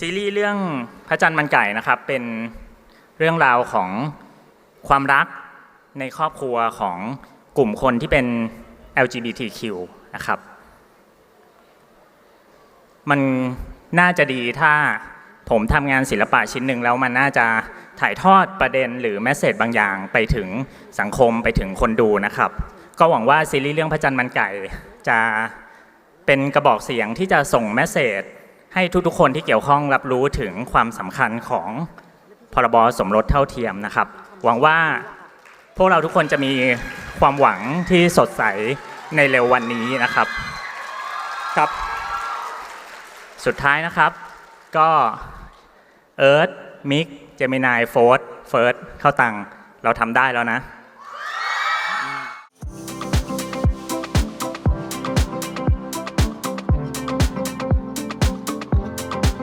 ซีรีส์เรื่องพระจันทร์มันไก่นะครับ เป็นเรื่องราวของความรักในครอบครัวของกลุ่มคนที่เป็น LGBTQ นะครับ มันน่าจะดีถ้าผมทำงานศิลปะชิ้นหนึ่งแล้วมันน่าจะถ่ายทอดประเด็นหรือแมสเซจบางอย่างไปถึงสังคมไปถึงคนดูนะครับ ก็หวังว่าซีรีส์เรื่องพระจันทร์มันไก่จะเป็นกระบอกเสียงที่จะส่งแมสเซจ ให้ทุกๆคนที่เกี่ยวข้องรับรู้ถึงความสำคัญของพรบสมรสเท่าเทียมนะครับ หวังว่าพวกเราทุกคนจะมีความหวังที่สดใสในเร็ววันนี้นะครับครับ สุดท้ายนะครับ ก็เอิร์ธมิกเจมินายโฟร์เฟิร์สเข้าตังค์เราทำได้แล้วนะ